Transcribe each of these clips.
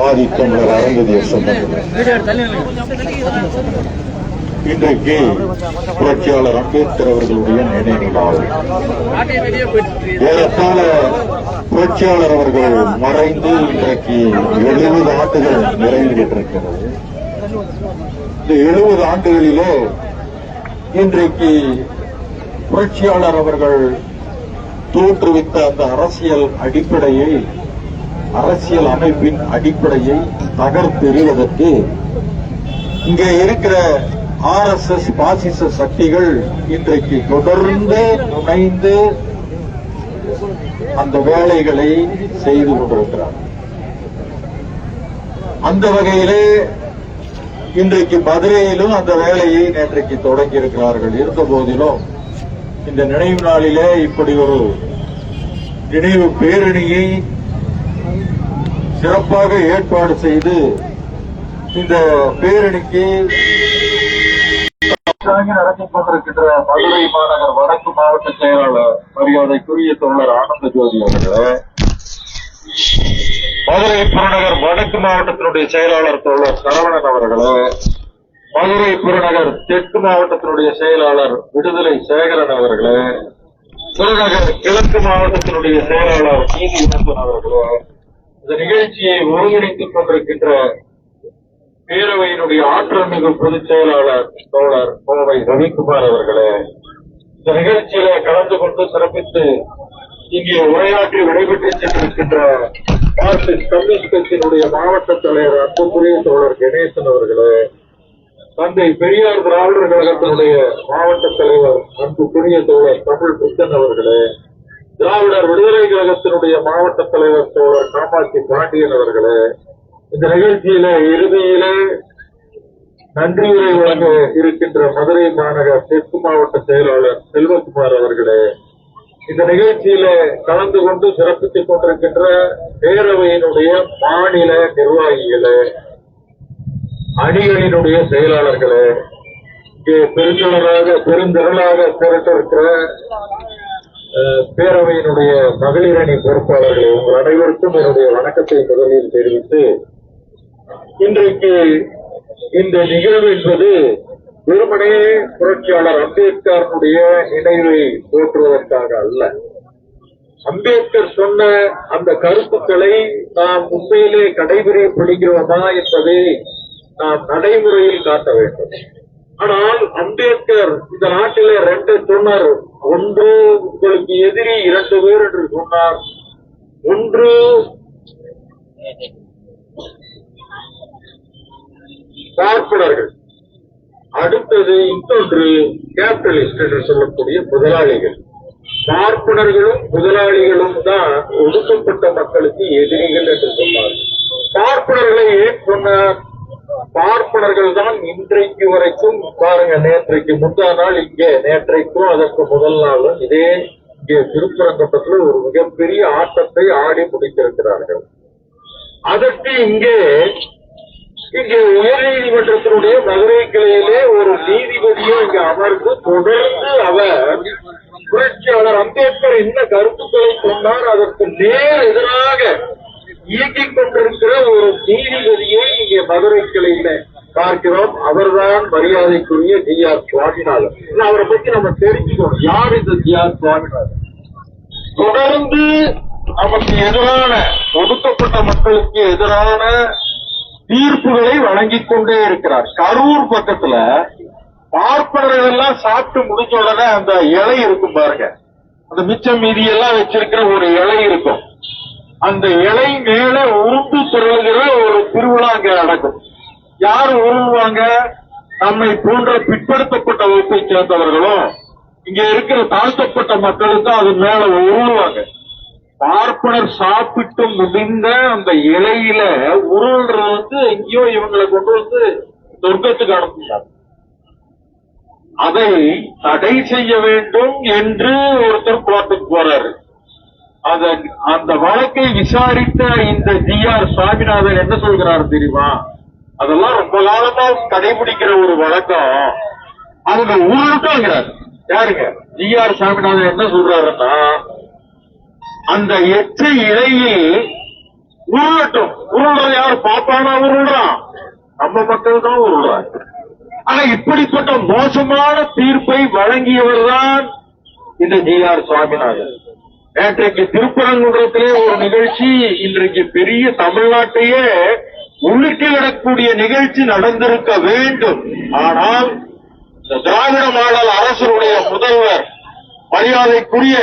ஆதித்தமிழர் அறந்ததிய சொந்தங்கள் இன்றைக்கு புரட்சியாளர் அம்பேத்கர் அவர்களுடைய நினைவு நாள் ஏறத்தாழ புரட்சியாளர் அவர்கள் மறைந்து இன்றைக்கு எழுபது ஆண்டுகள் நிறைவு பெற்றிருக்கிறது இந்த எழுபது ஆண்டுகளிலே இன்றைக்கு புரட்சியாளர் அவர்கள் தோற்றுவித்த அந்த அரசியல் அடிப்படையை அரசியல் அமைப்பின் அடிப்படையை தகர்த்தெறிவதற்கு இங்கே இருக்கிற ஆர் எஸ் எஸ் பாசிச சக்திகள் இன்றைக்கு தொடர்ந்து துணைந்து அந்த வேலைகளை செய்து கொண்டிருக்கிறார். அந்த வகையிலே இன்றைக்கு மதுரையிலும் அந்த வேலையை நேற்றைக்கு தொடங்கி இருக்கிறார்கள் இருந்த போதிலும் இந்த நினைவு நாளிலே இப்படி ஒரு நினைவு பேரணியை சிறப்பாக ஏற்பாடு செய்து இந்த பேரணிக்கு நடத்தி கொண்டிருக்கின்ற மதுரை மாநகர் வடக்கு மாவட்ட செயலாளர் மரியாதைக்குரிய தொழிலர் ஆனந்த ஜோதி அவர்களே. மதுரை புறநகர் வடக்கு மாவட்டத்தினுடைய செயலாளர் தொழிலர் சரவணன் அவர்களே. மதுரை புறநகர் தெற்கு மாவட்டத்தினுடைய செயலாளர் விடுதலை சேகரன் அவர்களே. புறநகர் கிழக்கு மாவட்டத்தினுடைய செயலாளர் நீதி நந்தன் அவர்களே. இந்த நிகழ்ச்சியை ஒருங்கிணைத்துக் கொண்டிருக்கின்ற பேரவையினுடைய ஆற்றல் மிகு பொதுச் செயலாளர் தோழர் கோவை ரவிக்குமார் அவர்களே இந்த நிகழ்ச்சியில கலந்து கொண்டு சிறப்பித்து இங்கே உரையாற்றி விடைபெற்று சென்றிருக்கின்ற மார்க்சிஸ்ட் கம்யூனிஸ்ட் கட்சியினுடைய மாவட்ட தலைவர் அன்புக்குரிய தோழர் கணேசன் அவர்களே தந்தை பெரியார் திராவிடர் கழகத்தினுடைய மாவட்ட தலைவர் அன்புக்குரிய தோழர் தமிழ் புத்தன் அவர்களே திராவிடர் விடுதலை கழகத்தினுடைய மாவட்ட தலைவர் தோழர் காமாட்சி பாண்டியன் அவர்களே இந்த நிகழ்ச்சியில இறுதியிலே நன்றியுரை வழங்க இருக்கின்ற மதுரை மாநகர் தெற்கு மாவட்ட செயலாளர் செல்வகுமார் அவர்களே இந்த நிகழ்ச்சியில கலந்து கொண்டு சிறப்பித்துக் கொண்டிருக்கின்ற பேரவையினுடைய மாநில நிர்வாகிகளே அணிகளினுடைய செயலாளர்களே இங்கே பெருந்தளராக பெருந்திரளாக திரட்டிருக்கிற பேரவையினுடைய மகளிர் அணி பொறுப்பாளர்களை உங்கள் அனைவருக்கும் என்னுடைய வணக்கத்தை முதலில் தெரிவித்து இன்றைக்கு இந்த நிகழ்வு என்பது வெறுமனே புரட்சியாளர் அம்பேத்கருடைய நினைவை போற்றுவதற்காக அல்ல. அம்பேத்கர் சொன்ன அந்த கருத்துக்களை நாம் உண்மையிலே கடைபிடிக்கப்படுகிறோமா என்பதை நாம் நடைமுறையில் காட்ட வேண்டும். ஆனால் அம்பேத்கர் இந்த நாட்டிலே ரெண்டு சொன்னார். ஒன்று உங்களுக்கு எதிரி இரண்டு பேர் என்று சொன்னார். ஒன்று பார்ப்பனர்கள். அடுத்தது இன்னொன்று கேபிட்டலிஸ்ட் என்று சொல்லக்கூடிய முதலாளிகள். பார்ப்பனர்களும் முதலாளிகளும் தான் ஒடுக்கப்பட்ட மக்களுக்கு எதிரிகள் என்று சொன்னார் பார்ப்பனர்களை ஏன் சொன்னார்? பார்ப்பனர்கள் தான் இன்றைக்கு வரைக்கும் பாருங்க நேற்றைக்கு முந்தா நாள் இங்கே நேற்றைக்கும் அதற்கு முதல் நாளும் இதே இங்கே திருப்பரங்கப்பட்டில் ஒரு மிகப்பெரிய ஆட்டத்தை ஆடி முடித்திருக்கிறார்கள். அதற்கு இங்கே இங்கே உயர்நீதிமன்றத்தினுடைய மதுரை கிளையிலே ஒரு நீதிபதியும் இங்க அமர்ந்து தொடர்ந்து அவர் புரட்சியாளர் அம்பேத்கர் என்ன கருத்துக்களை சொன்னார் அதற்கு நேர் எதிராக இயக்கிக் கொண்டிருக்கிற ஒரு நீதிபதியை இங்கே மதுரை கிளையில பார்க்கிறோம். அவர்தான் மரியாதைக்குரிய டி ஆர் சுவாமிநாதன். அவரை பத்தி நம்ம தெரிஞ்சுக்கணும். யார் இந்த டி ஆர் சுவாமிநாதன்? தொடர்ந்து நமக்கு எதிரான ஒடுக்கப்பட்ட மக்களுக்கு எதிரான தீர்ப்புகளை வழங்கிக் கொண்டே இருக்கிறார். கரூர் பக்கத்துல பார்ப்பனர்கள் எல்லாம் சாப்பிட்டு முடிஞ்ச உடனே அந்த இலை இருக்கும் பாருங்க. அந்த மிச்சம் மீதி எல்லாம் வச்சிருக்கிற ஒரு இலை இருக்கும். அந்த இலை மேல உருண்டு திரளுகிற ஒரு திருவிழா அங்க நடக்கும். யார் உருவாங்க நம்மை போன்ற பிற்படுத்தப்பட்ட வகுப்பை சேர்ந்தவர்களும் இங்க இருக்கிற தாழ்த்தப்பட்ட மக்களுக்கும் அது மேல உருளுவாங்க. பார்ப்பனர் சாப்பிட்டு முடிந்த அந்த இலையில உருள்றது வந்து எங்கேயோ இவங்களை கொண்டு வந்து சொர்க்கத்துக்கு அனுப்புகிறார் அதை தடை செய்ய வேண்டும் என்று ஒருத்தர் கோர்ட்டுக்கு போறாரு. அந்த வழக்கை விசாரித்த இந்த ஜி ஆர் சுவாமிநாதன் என்ன சொல்கிறார் தெரியுமா? அதெல்லாம் ரொம்ப காலமா கடைபிடிக்கிற ஒரு வழக்கம். அவங்க உருட்டாங்கிறார் யாருங்க? ஜி ஆர் சுவாமிநாதன் என்ன சொல்றாருன்னா அந்த எட்டு இலையில் உருளட்டும். உருள்றது யாரு? பாப்பானா உருள்றான் நம்ம மக்கள் தான் உருள்றாங்க ஆனா இப்படிப்பட்ட மோசமான தீர்ப்பை வழங்கியவர் தான் இந்த ஜி ஆர் சுவாமிநாதன் நேற்றைக்கு திருப்பரங்குன்றத்திலே ஒரு நிகழ்ச்சி இன்றைக்கு பெரிய தமிழ்நாட்டையே உள்ளிட்டு விடக்கூடிய நிகழ்ச்சி நடந்திருக்க வேண்டும். ஆனால் இந்த திராவிட மாடல் அரசுடைய முதல்வர் மரியாதைக்குரிய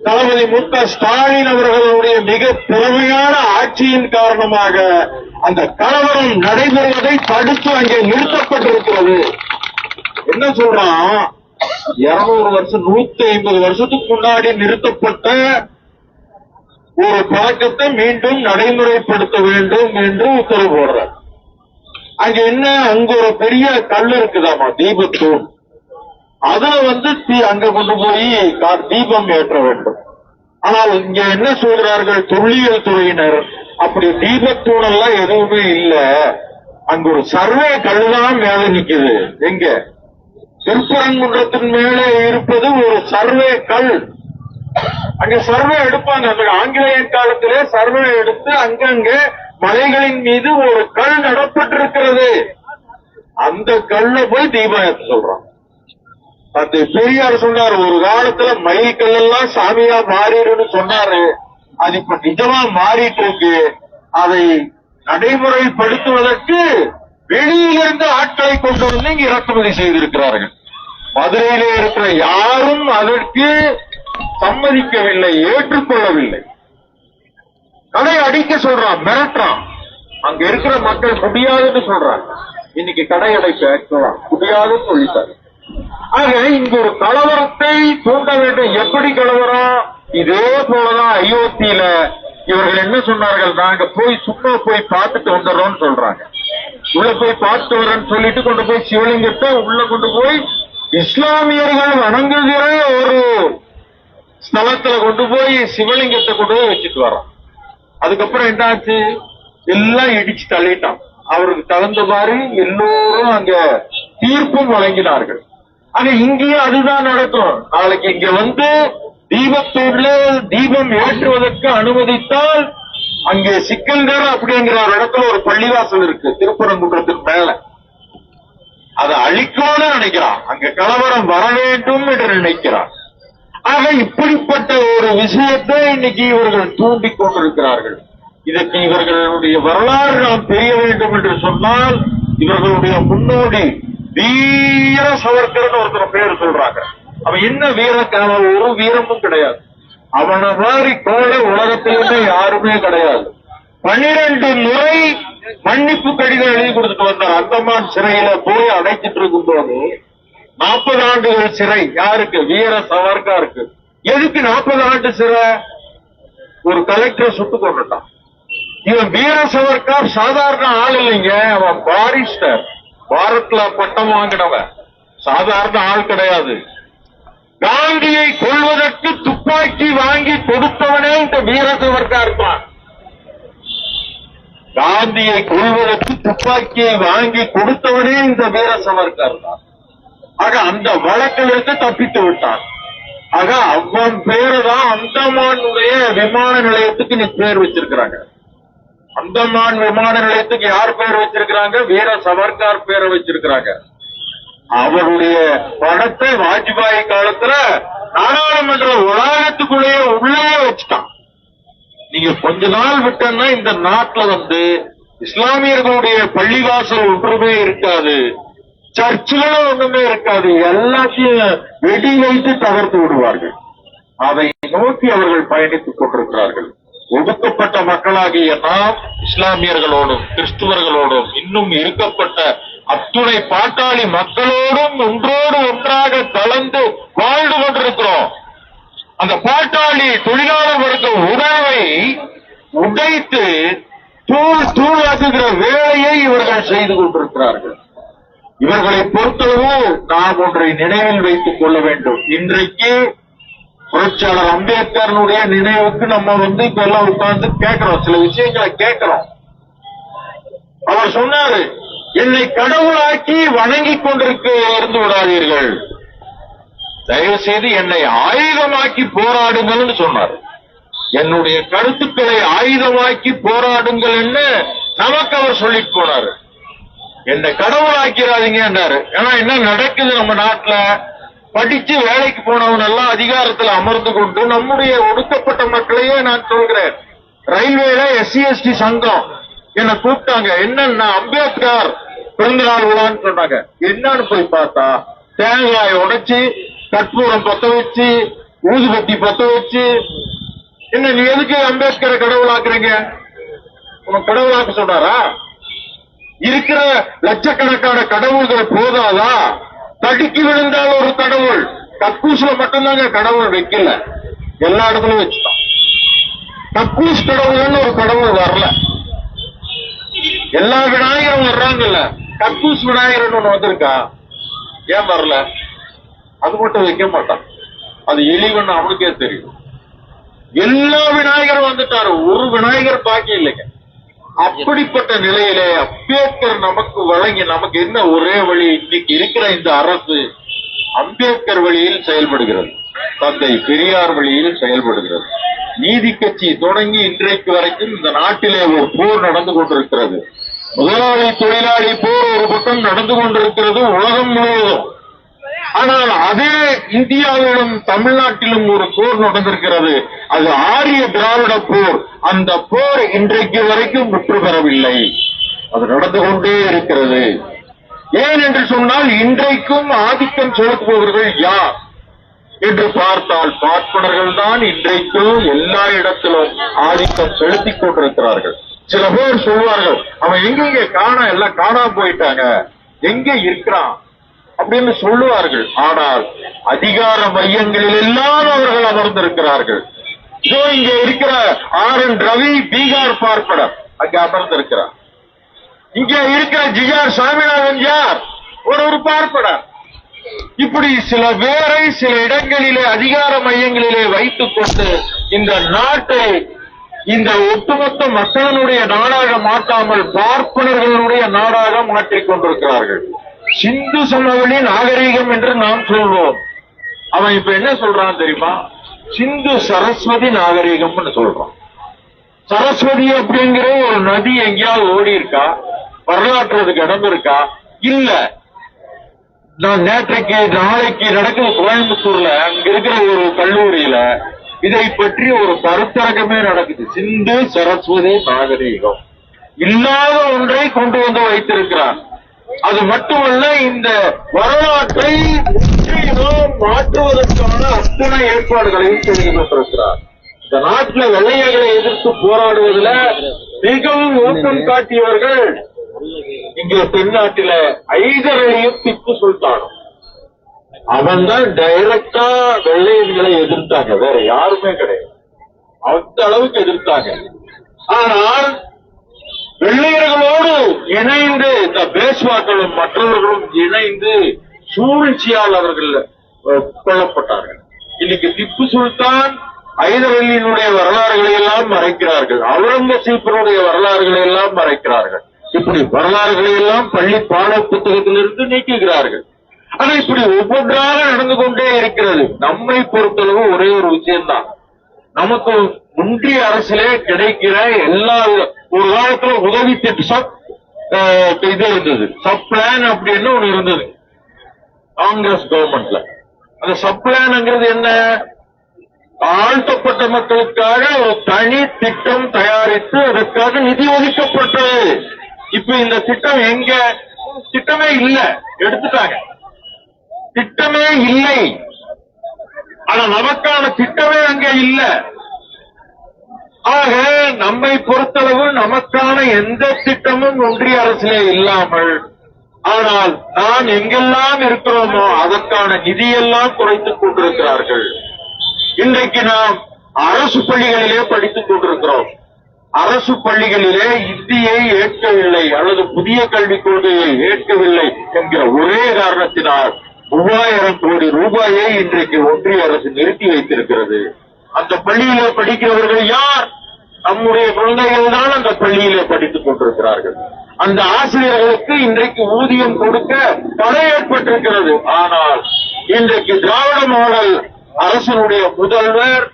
தளபதி மு க ஸ்டாலின் அவர்களுடைய மிக திறமையான ஆட்சியின் காரணமாக அந்த கலவரம் நடைபெறுவதை தடுத்து அங்கே நிறுத்தப்பட்டிருக்கிறது. என்ன சொல்றான்? இருநூறு வருஷம் நூத்தி ஐம்பது வருஷத்துக்கு முன்னாடி நிறுத்தப்பட்ட ஒரு பழக்கத்தை மீண்டும் நடைமுறைப்படுத்த வேண்டும் என்று உத்தரவு போடுறார். அங்க என்ன அங்க ஒரு பெரிய கல் இருக்குதாமா தீபத்தூண். அதுல வந்து தீ- அங்க கொண்டு போய் தீபம் ஏற்ற வேண்டும். ஆனால் இங்க என்ன சொல்கிறார்கள் தொல்லியல் துறையினர் அப்படி தீபத்தூணெல்லாம் எதுவுமே இல்ல. அங்க ஒரு சர்வே கல்லுதான் மேல நிக்குது. எங்க? திருப்பரங்குன்றத்தின் மேலே இருப்பது ஒரு சர்வே கல். அங்க சர்வே எடுப்பாங்க. அந்த ஆங்கிலேயர் காலத்திலே சர்வே எடுத்து அங்கங்க மலைகளின் மீது ஒரு கல் நடப்பட்டிருக்கிறது. அந்த கல்ல போய் தீபாயத்தை சொல்றான். அந்த பெரியார் சொன்னார் ஒரு காலத்துல மயில் எல்லாம் சாமியா மாறிடுன்னு சொன்னாரு. அது இப்ப நிஜமா மாறிட்டு இருக்கு. அதை நடைமுறைப்படுத்துவதற்கு வெளியிலிருந்து ஆட்களை கொண்டு வந்து இங்க இறக்குமதி செய்திருக்கிறார்கள். மதுரையிலே இருக்கிற யாரும் அதற்கு சம்மதிக்கவில்லை ஏற்றுக்கொள்ளவில்லை. கடை அடிக்க சொல்றான் மிரட்டுறான். அங்க இருக்கிற மக்கள் முடியாதுன்னு சொல்றாங்க. இன்னைக்கு கடை அடைக்க முடியாதுன்னு சொல்லிட்டாரு ஆக இங்க ஒரு கலவரத்தை தூண்ட வேண்டும். எப்படி கலவரம்? இதே போலதான் அயோத்தியில இவர்கள் என்ன சொன்னார்கள்? நாங்க போய் சும்மா போய் பார்த்துட்டு வந்துடுறோம்னு சொல்றாங்க. உள்ள போய் பார்த்து வரேன்னு சொல்லிட்டு கொண்டு போய் சிவலிங்கத்தை உள்ள கொண்டு போய் இஸ்லாமியர்கள் வணங்குகிற ஒரு ஸ்தலத்துல கொண்டு போய் சிவலிங்கத்தை கொண்டு போய் வச்சுட்டு வரோம் அதுக்கப்புறம் என்னாச்சு? எல்லாம் இடிச்சு தள்ளிட்டான். அவருக்கு தகுந்த மாதிரி எல்லோரும் அங்க தீர்ப்பும் வழங்கினார்கள். ஆனா இங்கேயும் அதுதான் நடக்கும். நாளைக்கு இங்க வந்து தீபத்தூர்ல தீபம் ஏற்றுவதற்கு அனுமதித்தால் அங்கே சிக்கல்கர் அப்படிங்கிற ஒரு இடத்துல ஒரு பள்ளிவாசல் இருக்கு. திருப்பரங்குன்றத்துக்கு மேல. அதை அழிக்கணும்னு நினைக்கிறான். அங்க கலவரம் வர வேண்டும் என்று நினைக்கிறான். ஆக இப்படிப்பட்ட ஒரு விஷயத்தை இன்னைக்கு இவர்கள் தூண்டிக் கொண்டிருக்கிறார்கள். இதற்கு இவர்களுடைய வரலாறு நாம் தெரிய வேண்டும் என்று சொன்னால் இவர்களுடைய முன்னோடி வீர சவர்கர்னு ஒருத்தர் பேர் சொல்றாங்க. அவன் என்ன வீர ஒரு வீரமும் கிடையாது. அவனை மாதிரி கோர உலகத்திலுமே யாருமே கிடையாது. பன்னிரண்டு முறை மன்னிப்பு கடிதம் எழுதி கொடுத்துட்டு வந்தார். அந்தமான் சிறையில போய் அடைச்சிட்டு இருக்கும் போது நாற்பது ஆண்டுகள் சிறை. யாருக்கு? வீர சவர்காருக்கு எதுக்கு நாற்பது ஆண்டு சிறை? ஒரு கலெக்டர் சுட்டு கொண்டுட்டான் இவன் வீர சவர்கார் சாதாரண ஆள் இல்லைங்க. அவன் பாரிஸ்டர் பாரத்ல பட்டம் வாங்கினவன். சாதாரண ஆள் கிடையாது. காந்தியை கொள்வதற்கு துப்பாக்கி வாங்கி கொடுத்தவனே இந்த வீர இருப்பான். காந்தியை கொள்வதற்கு துப்பாக்கியை வாங்கி கொடுத்தவனே இந்த வீரசவர்கார் தான் ஆக அந்த வழக்கிலிருந்து தப்பித்து விட்டான். ஆக அவன் பேரு தான் அந்தமானுடைய விமான நிலையத்துக்கு நீ பேர் வச்சிருக்கிறாங்க. அந்தமான் விமான நிலையத்துக்கு யார் பேர் வச்சிருக்கிறாங்க? வீர சவர்கார் பேரை வச்சிருக்கிறாங்க. அவருடைய படத்தை வாஜ்பாய் காலத்துல நாடாளுமன்ற வளாகத்துக்குள்ளேயே உள்ளே வச்சுட்டான். நீங்க கொஞ்ச நாள் விட்டன்னா இந்த நாட்டுல வந்து இஸ்லாமியர்களுடைய பள்ளிவாசல் ஒன்றுமே இருக்காது. சர்ச்சுகளும் ஒண்ணுமே இருக்காது. எல்லாத்தையும் வெடி வைத்து தகர்த்து விடுவார்கள். அதை நோக்கி அவர்கள் பயணித்துக் கொண்டிருக்கிறார்கள். ஒடுக்கப்பட்ட மக்களாகிய நாம் இஸ்லாமியர்களோடும் கிறிஸ்துவர்களோடும் இன்னும் இருக்கப்பட்ட அத்துணை பாட்டாளி மக்களோடும் ஒன்றோடு ஒன்றாக கலந்து வாழ்ந்து கொண்டிருக்கிறோம். அந்த பாட்டாளி தொழிலாளர் வர்க்க உணவை உடைத்து தூள் தூளாக்குகிற வேலையை இவர்கள் செய்து கொண்டிருக்கிறார்கள். இவர்களை பொறுத்தளவு நாம் ஒன்றை நினைவில் வைத்துக் கொள்ள வேண்டும். இன்றைக்கு புரட்சியாளர் அம்பேத்கரனுடைய நினைவுக்கு நம்ம வந்து இப்ப எல்லாம் உட்கார்ந்து கேட்கிறோம். சில விஷயங்களை கேட்கிறோம். அவர் சொன்னாரு என்னை கடவுளாக்கி வணங்கிக் கொண்டிருக்க இருந்து விடாதீர்கள். தயவு செய்து என்னை ஆயுதமாக்கி போராடுங்கள்னு சொன்னார். என்னுடைய கருத்துக்களை ஆயுதமாக்கி போராடுங்கள் என்று நமக்கு அவர் சொல்லிட்டு போனாரு. என்ன கடவுளாக்கிறாதீங்கன்றாரு ஏன்னா என்ன நடக்குது நம்ம நாட்டுல? படிச்சு வேலைக்கு போனவன் எல்லாம் அதிகாரத்துல அமர்ந்து கொண்டு நம்முடைய ஒடுக்கப்பட்ட மக்களையே நான் சொல்கிறேன். ரயில்வேல எஸ்சி எஸ்டி சங்கம் என்ன கூப்பிட்டாங்க. என்னன்னா அம்பேத்கர் பிறந்த நாள் விழான்னு சொன்னாங்க. என்னன்னு போய் பார்த்தா தேங்காய் உடைச்சு கற்பூரம் பத்த வச்சு ஊதுபத்தி பத்த வச்சு. என்ன நீ எதுக்கு அம்பேத்கரை கடவுளாக்குறீங்க? உனக்கு கடவுளாக்க சொன்னாரா இருக்கிற லட்சக்கணக்கான கடவுள்கள் போதாதா? தடுக்கி விழுந்தால் ஒரு கடவுள். கக்கூசுல மட்டும்தாங்க கடவுள் வைக்கல. எல்லா இடத்துலயும் வச்சுட்டான். கக்கூஸ் கடவுள்னு ஒரு கடவுள் வரல. எல்லா விநாயகரும் வர்றாங்கல்ல. கக்கூஸ் விநாயகர் ஒண்ணு வந்திருக்கா? ஏன் வரல? அது மட்டும் வைக்க மாட்டான். அது எளிவன் அவனுக்கே தெரியும். எல்லா விநாயகரும் வந்துட்டாரு. ஒரு விநாயகர் பாக்கி இல்லைங்க. அப்படிப்பட்ட நிலையிலே அம்பேத்கர் நமக்கு வழங்கி நமக்கு என்ன ஒரே வழி இன்னைக்கு இருக்கிற இந்த அரசு அம்பேத்கர் வழியில் செயல்படுகிறது. தந்தை பெரியார் வழியில் செயல்படுகிறது. நீதி கட்சி தொடங்கி இன்றைக்கு வரைக்கும் இந்த நாட்டிலே ஒரு போர் நடந்து கொண்டிருக்கிறது. முதலாளி தொழிலாளி போர் ஒரு பக்கம் நடந்து கொண்டிருக்கிறது உலகம் முழுவதும். ஆனால் அதே இந்தியாவிலும் தமிழ்நாட்டிலும் ஒரு போர் நடந்திருக்கிறது. அது ஆரிய திராவிட போர். அந்த போர் இன்றைக்கு வரைக்கும் முற்று பெறவில்லை. அது நடந்து கொண்டே இருக்கிறது. ஏன் என்று சொன்னால் இன்றைக்கும் ஆதிக்கம் செலுத்துபவர்கள் யார்? என்று பார்த்தால் பார்ப்பனர்கள் தான் இன்றைக்கும் எல்லா இடத்திலும் ஆதிக்கம் செலுத்திக் கொண்டிருக்கிறார்கள். சில பேர் சொல்வார்கள் அவன் எங்கெங்க காண எல்லாம் காணாம போயிட்டாங்க. எங்க இருக்கிறான்? அப்படின்னு சொல்லுவார்கள். ஆனால் அதிகார மையங்களில் எல்லாம் அவர்கள் அமர்ந்திருக்கிறார்கள். இதோ இங்க இருக்கிற ஆர் என் ரவி பீகார் பார்ப்பனர். அங்க அமர்ந்திருக்கிறார். இங்க இருக்கிற ஜிஆர் சுவாமிநாதன் யார்? ஒரு ஒரு பார்ப்பனர். இப்படி சில பேரை சில இடங்களிலே அதிகார மையங்களிலே வைத்துக் கொண்டு இந்த நாட்டை இந்த ஒட்டுமொத்த மக்களினுடைய நாடாக மாற்றாமல் பார்ப்பனர்களுடைய நாடாக மாற்றிக் கொண்டிருக்கிறார்கள். சிந்து சமவெளி நாகரீகம் என்று நாம் சொல்வோம். அவன் இப்ப என்ன சொல்றான் தெரியுமா? சிந்து சரஸ்வதி நாகரீகம்னு சொல்றான். சரஸ்வதி அப்படிங்கிற ஒரு நதி எங்கேயாவது ஓடி இருக்கா வரலாற்றுறதுக்கு இடம் இருக்கா? இல்ல. நான் நேற்றைக்கு நாளைக்கு நடக்கிற கோயம்புத்தூர்ல அங்க இருக்கிற ஒரு கல்லூரியில இதை பற்றி ஒரு கருத்தரங்கமே நடக்குது. சிந்து சரஸ்வதி நாகரீகம். இல்லாத ஒன்றை கொண்டு வந்து வைத்திருக்கிறார். அது மட்டுமல்ல இந்த வரலாற்றை முற்றிலும் மாற்றுவதற்கான அத்தனை ஏற்பாடுகளையும் செய்து கொண்டிருக்கிறார். இந்த நாட்டில் வெள்ளையர்களை எதிர்த்து போராடுவதில் மிகவும் ஊக்கம் காட்டியவர்கள் இங்கே தென்னாட்டில ஐதர் அலியும் திப்பு சுல்தானும். அவன் தான் டைரக்டா வெள்ளையர்களை எதிர்த்தாங்க. வேற யாருமே கிடையாது. அந்த அளவுக்கு எதிர்த்தாங்க. ஆனால் வெள்ளையர்களோடு இணைந்து இந்த பேஸ்வாக்களும் மற்றவர்களும் இணைந்து சூழ்ச்சியால் அவர்கள் கொல்லப்பட்டார்கள். இன்னைக்கு திப்பு சுல்தான் ஐதரலியினுடைய வரலாறுகளை எல்லாம் மறைக்கிறார்கள். அவுரங்கசீப்பனுடைய வரலாறுகளை எல்லாம் மறைக்கிறார்கள். இப்படி வரலாறுகளை எல்லாம் பள்ளி பாட புத்தகத்திலிருந்து நீக்குகிறார்கள். ஆனா இப்படி ஒவ்வொன்றாக நடந்து கொண்டே இருக்கிறது. நம்மை பொறுத்தளவு ஒரே ஒரு விஷயம்தான். நமக்கு ஒன்றிய அரசிலே கிடைக்கிற எல்லா ஒரு காலத்துல உதவி திட்டம் சப் இது இருந்தது. சப் பிளான் அப்படின்னு ஒண்ணு இருந்தது. காங்கிரஸ் கவர்மெண்ட்ல. அந்த சப் பிளான்ங்கிறது என்ன? தாழ்த்தப்பட்ட மக்களுக்காக ஒரு தனி திட்டம் தயாரித்து அதற்காக நிதி ஒதுக்கப்பட்டது. இப்ப இந்த திட்டம் எங்க? திட்டமே இல்ல. எடுத்துட்டாங்க. திட்டமே இல்லை. ஆனா நமக்கான திட்டமே அங்க இல்ல. ஆக நம்மை பொறுத்தளவு நமக்கான எந்த திட்டமும் ஒன்றிய அரசிலே இல்லாமல் ஆனால் நாம் எங்கெல்லாம் இருக்கிறோமோ அதற்கான நிதியெல்லாம் குறைத்துக் கொண்டிருக்கிறார்கள். இன்றைக்கு நாம் அரசு பள்ளிகளிலே படித்துக் கொண்டிருக்கிறோம். அரசு பள்ளிகளிலே இந்தியை ஏற்கவில்லை அல்லது புதிய கல்விக் கொள்கையை ஏற்கவில்லை என்கிற ஒரே காரணத்தினால் மூவாயிரம் கோடி ரூபாயை இன்றைக்கு ஒன்றிய அரசு நிறுத்தி வைத்திருக்கிறது. அந்த பள்ளியிலே படிக்கிறவர்கள் யார்? நம்முடைய குழந்தைகள் தான் அந்த பள்ளியிலே படித்துக் கொண்டிருக்கிறார்கள். அந்த ஆசிரியர்களுக்கு இன்றைக்கு ஊதியம் கொடுக்க தடை ஏற்பட்டிருக்கிறது. ஆனால் இன்றைக்கு திராவிட மாடல் அரசனுடைய முதல்வர்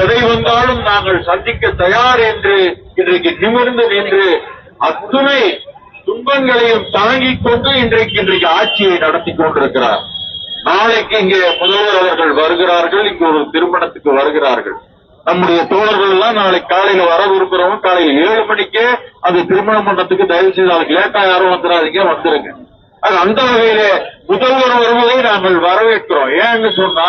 எதை வந்தாலும் நாங்கள் சந்திக்க தயார் என்று இன்றைக்கு நிமிர்ந்து நின்று அத்துணை துன்பங்களையும் தாங்கிக் கொண்டு இன்றைக்கு இன்றைக்கு ஆட்சியை நடத்தி கொண்டிருக்கிறார். நாளைக்கு இங்கே முதல்வர் அவர்கள் வருகிறார்கள் இங்கு ஒரு திருமணத்துக்கு வருகிறார்கள். நம்முடைய தோழர்கள் எல்லாம் நாளைக்கு காலையில வரவிருக்கிறவங்க காலையில் ஏழு மணிக்கே அந்த திருமண பண்றதுக்கு தயவு செய்து அதுக்கு லேட்டா யாரும் வந்துடாதீங்க வந்துருங்க. அது அந்த வகையில முதல்வர் வருவதை நாங்கள் வரவேற்கிறோம். ஏன்னு சொன்னா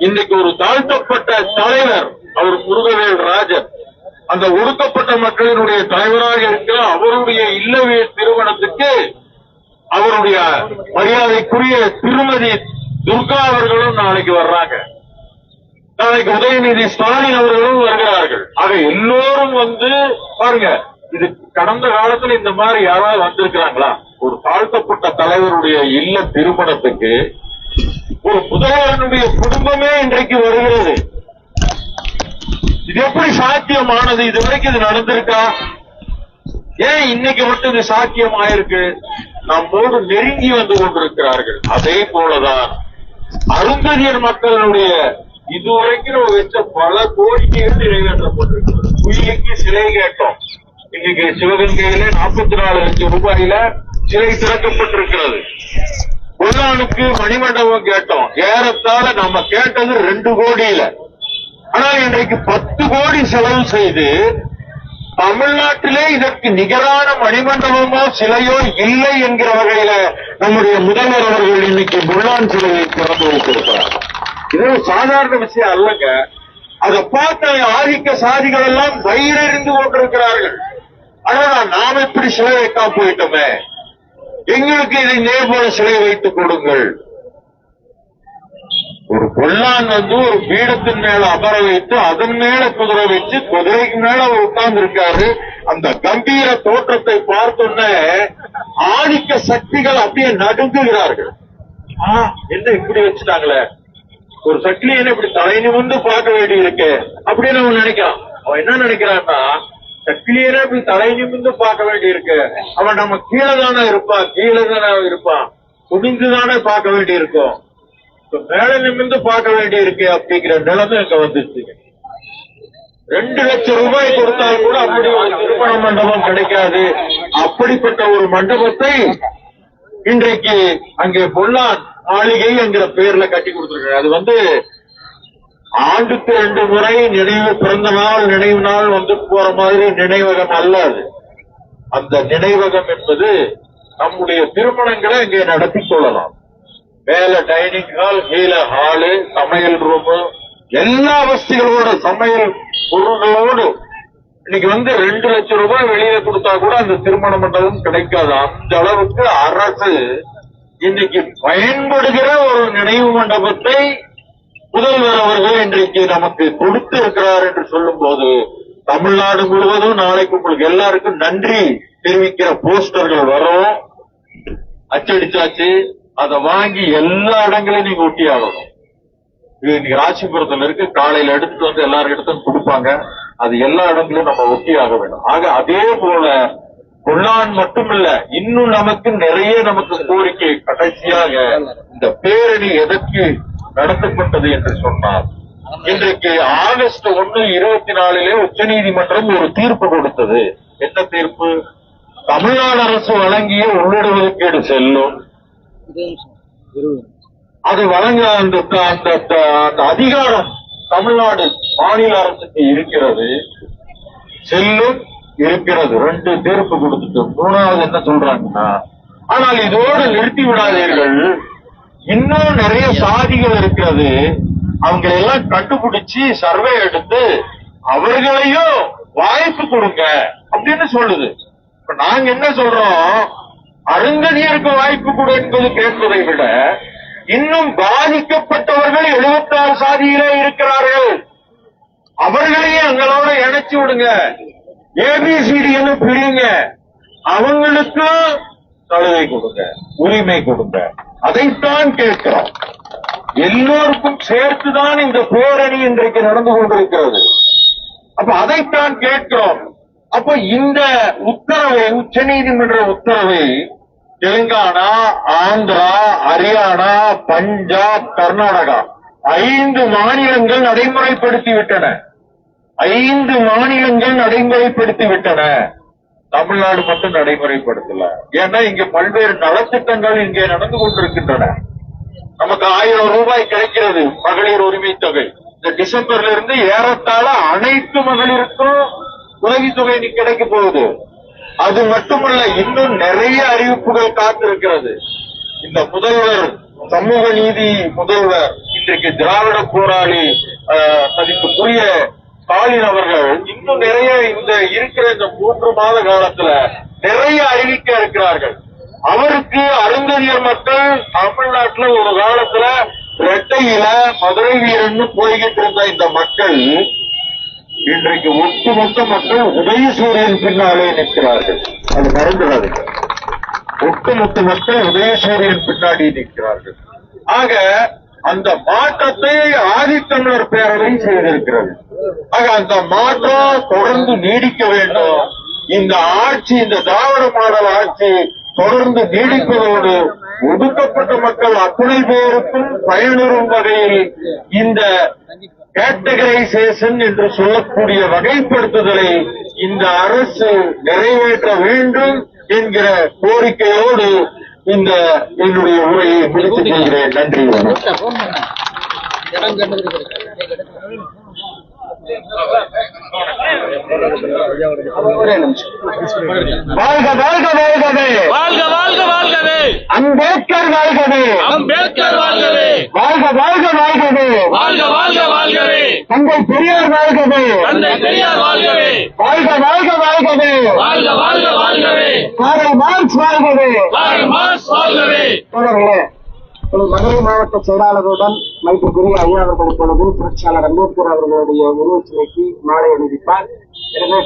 இன்னைக்கு ஒரு தாழ்த்தப்பட்ட தலைவர் அவர் முருகவேல் ராஜன். அந்த ஒடுக்கப்பட்ட மக்களினுடைய தலைவராக இருக்கிற அவருடைய இல்லவே திருமணத்துக்கு அவருடைய மரியாதைக்குரிய திருமதி துர்கா அவர்களும் நாளைக்கு வர்றாங்க. நாளைக்கு உதயநிதி ஸ்டாலின் அவர்களும் வருகிறார்கள். ஆக எல்லோரும் வந்து பாருங்க இது கடந்த காலத்துல இந்த மாதிரி யாராவது வந்திருக்கிறாங்களா? ஒரு தாழ்த்தப்பட்ட தலைவருடைய இல்ல திருமணத்துக்கு ஒரு முதல்வனுடைய குடும்பமே இன்றைக்கு வருகிறது. இது எப்படி சாத்தியமானது? இது வரைக்கும் இது நடந்திருக்கா? ஏன் இன்னைக்கு மட்டும் இது சாத்தியம் ஆயிருக்கு நம்மோடு நெருங்கி வந்து கொண்டிருக்கிறார்கள். அதே போலதான் அருந்ததியர் மக்களுடைய இதுவரைக்கும் நம்ம வச்ச பல கோரிக்கைகள் நிறைவேற்றப்பட்டிருக்கிறது. குயிலுக்கு சிலை கேட்டோம். இன்னைக்கு சிவகங்கையில நாற்பத்தி நாலு லட்சம் ரூபாயில சிலை திறக்கப்பட்டிருக்கிறது. புல்லானுக்கு மணிமண்டபம் கேட்டோம். ஏறத்தாழ நம்ம கேட்டது ரெண்டு கோடியில. ஆனால் இன்றைக்கு பத்து கோடி செலவு செய்து தமிழ்நாட்டிலே இதற்கு நிகரான மணிமண்டபமோ சிலையோ இல்லை என்கிற வகையில நம்முடைய முதல்வர் அவர்கள் இன்னைக்கு முள்ளான் சிலையை திறந்து வைத்திருக்கிறார். இது ஒரு சாதாரண விஷயம் அல்லங்க. அதை பார்த்த ஆதிக்க சாதிகள் எல்லாம் வயிறறிந்து கொண்டிருக்கிறார்கள். ஆனா நாம் எப்படி சிலை வைக்காம போயிட்டோமே. எங்களுக்கு இதை இதே சிலை வைத்துக் கொடுங்கள். ஒரு கொல்லான் வந்து ஒரு பீடத்தின் மேல அமர வைத்து அதன் மேல குதிரை வச்சு குதிரைக்கு மேல அவர் உட்கார்ந்து இருக்காரு அந்த கம்பீர தோற்றத்தை பார்த்தோன்னே ஆதிக்க சக்திகள் அப்படியே நடுங்குகிறார்கள். என்ன இப்படி வச்சுட்டாங்களே? ஒரு சக்தியை இப்படி தலைநிமிந்து பார்க்க வேண்டி இருக்கு அப்படின்னு அவன் நினைக்கிறான். அவன் என்ன நினைக்கிறான்னா கிளியரா இப்படி தலை நிமிர்ந்து பார்க்க வேண்டி இருக்கு அவன் நம்ம கீழே தானே இருப்பான் கீழே தானே இருப்பான். துணிந்து தானே பார்க்க வேண்டி இருக்கும் மேல நிமிர்ந்து பார்க்க வேண்டி இருக்கு அப்படிங்கிற நிலைமை இங்க வந்துச்சு. ரெண்டு லட்சம் ரூபாய் கொடுத்தால் கூட அப்படி ஒரு திருமண மண்டபம் கிடைக்காது. அப்படிப்பட்ட ஒரு மண்டபத்தை இன்றைக்கு அங்கே பொல்லான் மாளிகை என்கிற பேர்ல கட்டி கொடுத்துருக்காங்க அது வந்து ஆண்டுக்கு ரெண்டு முறை நினைவு பிறந்த நாள் நினைவு நாள் வந்து போற மாதிரி நினைவகம் அல்ல அது. அந்த நினைவகம் என்பது நம்முடைய திருமணங்களை இங்கே நடத்தி கொள்ளலாம் மேல டைனிங் ஹால் கீழே ஹாலு சமையல் ரூம் எல்லா வசதிகளோட சமையல் பொருள்களோடு. இன்னைக்கு வந்து ரெண்டு லட்சம் ரூபாய் வெளியே கொடுத்தா கூட அந்த திருமண மண்டபம் கிடைக்காது. அந்த அளவுக்கு அரசு இன்னைக்கு பயன்படுகிற ஒரு நினைவு மண்டபத்தை முதல்வர் அவர்கள் இன்றைக்கு நமக்கு கொடுத்து இருக்கிறார் என்று சொல்லும் போது தமிழ்நாடு முழுவதும் நாளைக்கு உங்களுக்கு எல்லாருக்கும் நன்றி தெரிவிக்கிற போஸ்டர்கள் வரும் அச்சடிச்சாச்சு. அதை வாங்கி எல்லா இடங்களையும் நீங்க ஒட்டி ஆகணும். இது இன்னைக்கு ராசிபுரத்துல இருக்கு. காலையில எடுத்துட்டு வந்து எல்லாரும் இடத்தும் கொடுப்பாங்க. அது எல்லா இடங்களும் நம்ம ஒட்டி ஆக வேண்டும். ஆக அதே போல கொள்ளான் மட்டுமில்ல இன்னும் நமக்கு நிறைய நமக்கு கோரிக்கை கடைசியாக இந்த பேரணி எதற்கு நடத்தப்பட்டது என்று சொன்னார். இன்றைக்கு ஆகஸ்ட் ஒண்ணு இருபத்தி நாலிலே உச்சநீதிமன்றம் ஒரு தீர்ப்பு கொடுத்தது. என்ன தீர்ப்பு? தமிழ்நாடு அரசு வழங்கிய உள்ளிடுவதுக்கீடு செல்லும். அது வழங்க அந்த அந்த அந்த அதிகாரம் தமிழ்நாடு மாநில அரசுக்கு இருக்கிறது. செல்லும் இருக்கிறது. ரெண்டு தீர்ப்பு கொடுத்துட்டு மூணாவது என்ன சொல்றாங்கன்னா ஆனால் இதோடு நிறுத்தி விடாதீர்கள். இன்னும் நிறைய சாதிகள் இருக்கிறது. அவங்க எல்லாம் கண்டுபிடிச்சு சர்வே எடுத்து அவர்களையும் வாய்ப்பு கொடுங்க அப்படின்னு சொல்லுது. இப்ப நாங்க என்ன சொல்றோம்? அருந்ததியருக்கு வாய்ப்பு கொடு என்பது கேட்பதை விட இன்னும் பாதிக்கப்பட்டவர்கள் எழுபத்தாறு சாதியிலே இருக்கிறார்கள். அவர்களையும் எங்களோட இணைச்சு விடுங்க. ஏபிசிடி பிரியுங்க. அவங்களுக்கும் சலுகை கொடுங்க உரிமை கொடுங்க. அதைத்தான் கேட்கிறோம். எல்லோருக்கும் சேர்த்துதான் இந்த பேரணி இன்றைக்கு நடந்து கொண்டிருக்கிறது. அப்ப அதைத்தான் கேட்கிறோம். அப்ப இந்த உத்தரவை உச்சநீதிமன்ற உத்தரவை தெலுங்கானா ஆந்திரா ஹரியானா பஞ்சாப் கர்நாடகா ஐந்து மாநிலங்கள் நடைமுறைப்படுத்தி விட்டன ஐந்து மாநிலங்கள் நடைமுறைப்படுத்தி விட்டன தமிழ்நாடு மட்டும் நடைமுறைப்படுத்தல. ஏன்னா இங்க பல்வேறு நலத்திட்டங்கள் இங்கே நடந்து கொண்டிருக்கின்றன. நமக்கு ஆயிரம் ரூபாய் கிடைக்கிறது மகளிர் உரிமை தொகை. இந்த டிசம்பர்ல இருந்து ஏறத்தாழ அனைத்து மகளிருக்கும் உதவித்தொகை நீ கிடைக்க போகுது. அது மட்டுமல்ல இன்னும் நிறைய அறிவிப்புகள் காத்திருக்கிறது. இந்த முதல்வர் சமூக நீதி முதல்வர் இன்றைக்கு திராவிட போராளி ஆஹ், மதிப்புக்குரிய ஸ்டாலின் அவர்கள் இன்னும் நிறைய இந்த இருக்கிற இந்த மூன்று மாத காலத்துல நிறைய அறிவிக்க இருக்கிறார்கள். அவருக்கு அருந்ததியர் மக்கள் தமிழ்நாட்டுல ஒரு காலத்துல ரெட்டையில மதுரை வீரன்னு போய்கிட்டு இருந்த இந்த மக்கள் இன்றைக்கு ஒட்டுமொத்த மக்கள் உதயசூரியன் பின்னாலே நிற்கிறார்கள். அது மறந்துடாதீங்க. ஒட்டுமொத்த மக்கள் உதயசூரியன் பின்னாடி நிற்கிறார்கள். ஆக அந்த மாற்றத்தை ஆதித்தமிழர் பேரவை செய்திருக்கிறது. ஆக அந்த மாற்றம் தொடர்ந்து நீடிக்க வேண்டும். இந்த ஆட்சி இந்த திராவிட மாடல் ஆட்சி தொடர்ந்து நீடிப்பதோடு ஒதுக்கப்பட்ட மக்கள் அத்துணை பேருக்கும் பயனரும் வகையில் இந்த கேட்டகரைசேஷன் என்று சொல்லக்கூடிய வகைப்படுத்துதலை இந்த அரசு நிறைவேற்ற வேண்டும் என்கிற கோரிக்கையோடு இந்த என்னுடைய உரையை முடித்துக் கொள்கிறேன். நன்றி. வணக்கம் வாழ்க வாழ்க வாழ்கவே வாழ்க வாழ்க வாழ்கவே அம்பேத்கர் வாழ்கவே அம்பேத்கர் வாழ்கவே வாழ்க வாழ்க வாழ்கவே வாழ்க வாழ்க வாழ்கவே தந்தை பெரியார் வாழ்கவே தந்தை பெரியார் வாழ்கவே வாழ்க வாழ்க வாழ்கவே வாழ்க வாழ்க வாழ்கவே காரல் மார்க்ஸ் வாழ்கவே வாழ்க மார்க்ஸ் வாழ்கவே தோழர்களே எனது மதுரை மாவட்ட செயலாளருடன் மதிப்புக்குரிய ஐயா அவர்கள் இப்பொழுது புரட்சியாளர் அம்பேத்கர் அவர்களுடைய உருவச்சிலைக்கு மாலை அணிவிப்பார். எனவே